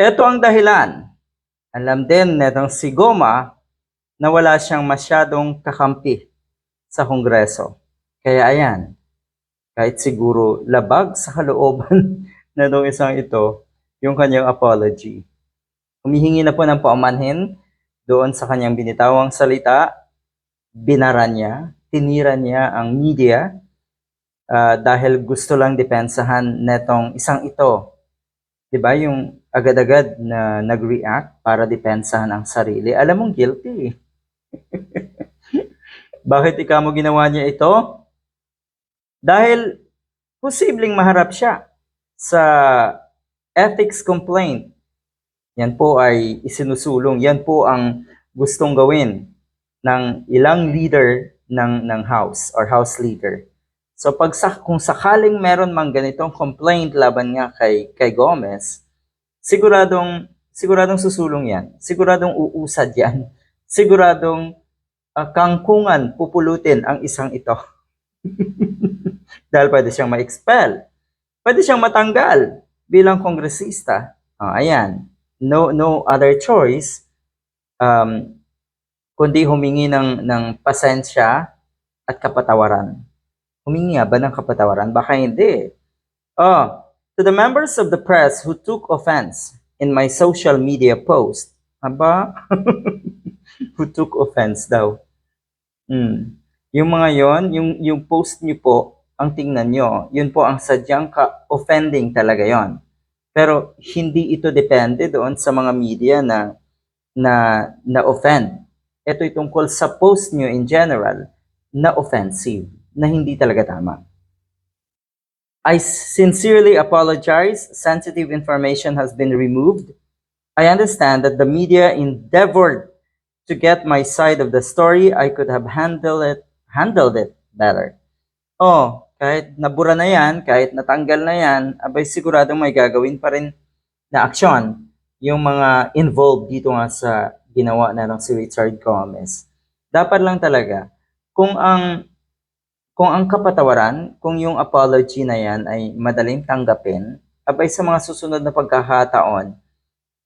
Ito ang dahilan. Alam din netong si Goma na wala siyang masyadong kakampi sa Kongreso. Kaya ayan, kahit siguro labag sa kalooban na itong isang ito, yung kanyang apology. Humihingi na po ng paumanhin doon sa kanyang binitawang salita, binara niya, tinira niya ang media ah, dahil gusto lang depensahan netong isang ito. 'Di ba yung agad-agad na nag-react para depensahan ang sarili. Alam mong guilty. Bakit ikaw mo ginawa niya ito? Dahil posibleng maharap siya sa ethics complaint. Yan po ay isinusulong. Yan po ang gustong gawin ng ilang leader ng ng house or house leader. So pag kung sakaling meron mang ganitong complaint laban nga kay kay Gomez, siguradong siguradong susulong 'yan. Siguradong uusad 'yan. Siguradong ah, kangkungan pupulutin ang isang ito. Dahil pwede siyang ma-expel. Pwede siyang matanggal bilang kongresista. Ah, ayan. No no other choice um, kundi humingi ng ng pasensya at kapatawaran. Humingi nga ba ng kapatawaran? Baka hindi. Oh, to the members of the press who took offense in my social media post. Aba? who took offense daw. Hmm. Yung mga yon, yung, yung post niyo po, ang tingnan nyo, yun po ang sadyang ka-offending talaga yon. Pero hindi ito depende doon sa mga media na na na-offend. Ito'y tungkol sa post nyo in general na offensive, na hindi talaga tama. I sincerely apologize. Sensitive information has been removed. I understand that the media endeavored to get my side of the story. I could have handled it, handled it better. Oh, kahit nabura na yan, kahit natanggal na yan, abay siguradong may gagawin pa rin na aksyon yung mga involved dito nga sa ginawa na ng si Richard Gomez. Dapat lang talaga, kung ang kung ang kapatawaran, kung yung apology na yan ay madaling tanggapin, abay sa mga susunod na pagkakataon,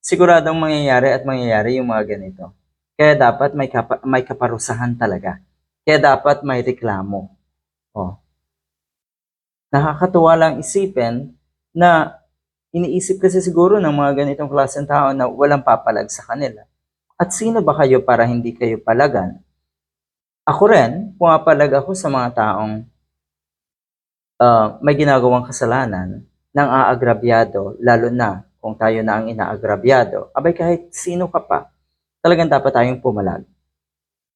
siguradong mangyayari at mangyayari yung mga ganito. Kaya dapat may, kapa- may kaparusahan talaga. Kaya dapat may reklamo. Oh. Nakakatuwa lang isipin na iniisip kasi siguro ng mga ganitong klaseng tao na walang papalag sa kanila. At sino ba kayo para hindi kayo palagan? Ako rin, pumapalag ako sa mga taong ah, may ginagawang kasalanan ng aagrabyado, lalo na kung tayo na ang inaagrabyado. Abay kahit sino ka pa, talagang dapat tayong pumalag.